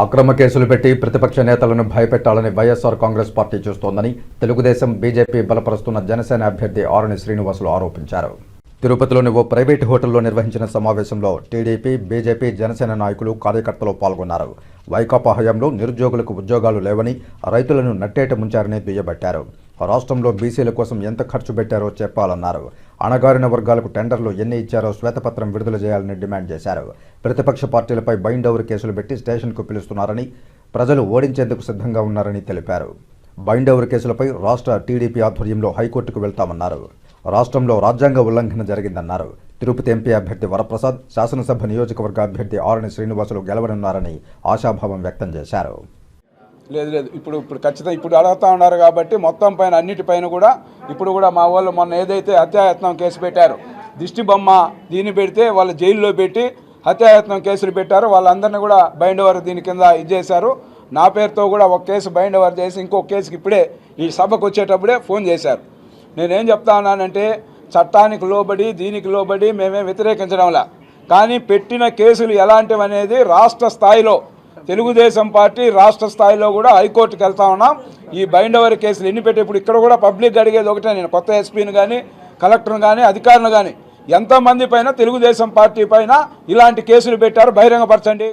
అక్రమ కేసులు పెట్టి ప్రతిపక్ష నేతలను భయపెట్టాలని వైఎస్ఆర్ కాంగ్రెస్ పార్టీ చూస్తోందని తెలుగుదేశం బీజేపీ బలపరుస్తున్న జనసేన అభ్యర్థి ఆరుని శ్రీనివాసులు ఆరోపించారు. తిరుపతిలోని ఓ ప్రైవేటు హోటల్లో నిర్వహించిన సమావేశంలో టీడీపీ బీజేపీ జనసేన నాయకులు కార్యకర్తలు పాల్గొన్నారు. వైకాపా హయాంలో నిరుద్యోగులకు ఉద్యోగాలు లేవని రైతులను నట్టేట ముంచారని దుయ్యబట్టారు. రాష్ట్రంలో బీసీల కోసం ఎంత ఖర్చు పెట్టారో చెప్పాలన్నారు. అణగారిన వర్గాలకు టెండర్లు ఎన్ని ఇచ్చారో శ్వేతపత్రం విడుదల చేయాలని డిమాండ్ చేశారు. ప్రతిపక్ష పార్టీలపై బైండ్ ఓవర్ కేసులు పెట్టి స్టేషన్కు పిలుస్తున్నారని ప్రజలు ఓడించేందుకు సిద్ధంగా ఉన్నారని తెలిపారు. బైండ్ ఓవర్ కేసులపై రాష్ట్ర టీడీపీ ఆధ్వర్యంలో హైకోర్టుకు వెళ్తామన్నారు. రాష్ట్రంలో రాజ్యాంగ ఉల్లంఘన జరిగిందన్నారు. తిరుపతి ఎంపీ అభ్యర్థి వరప్రసాద్ శాసనసభ నియోజకవర్గ అభ్యర్థి ఆరణి శ్రీనివాసులు గెలవనున్నారని ఆశాభావం వ్యక్తం చేశారు. లేదు లేదు. ఇప్పుడు ఇప్పుడు ఖచ్చితంగా ఇప్పుడు అడుగుతా ఉన్నారు కాబట్టి మొత్తం పైన అన్నిటిపైన కూడా ఇప్పుడు కూడా మా వాళ్ళు మొన్న ఏదైతే హత్యాయత్నం కేసు పెట్టారు దిష్టి బొమ్మ దీన్ని పెడితే వాళ్ళు జైల్లో పెట్టి హత్యాయత్నం కేసులు పెట్టారు. వాళ్ళందరినీ కూడా బైండ్ ఓవర్ దీని కింద ఇది చేశారు. నా పేరుతో కూడా ఒక కేసు బైండ్ ఓవర్ చేసి ఇంకో కేసుకి ఇప్పుడే ఈ సభకు వచ్చేటప్పుడే ఫోన్ చేశారు. నేనేం చెప్తా ఉన్నానంటే చట్టానికి లోబడి దీనికి లోబడి మేమే వ్యతిరేకించడంలా. కానీ పెట్టిన కేసులు ఎలాంటివి అనేది రాష్ట్ర స్థాయిలో తెలుగుదేశం పార్టీ రాష్ట్ర స్థాయిలో కూడా హైకోర్టుకి వెళ్తా ఉన్నాం. ఈ బైండవర్ కేసులు ఎన్ని పెట్టి ఇప్పుడు ఇక్కడ కూడా పబ్లిక్ అడిగేది ఒకటే నేను కొత్త ఎస్పీని కానీ కలెక్టర్ని కానీ అధికారులు కానీ ఎంతమంది పైన తెలుగుదేశం పార్టీ పైన ఇలాంటి కేసులు పెట్టారు? బహిరంగపరచండి.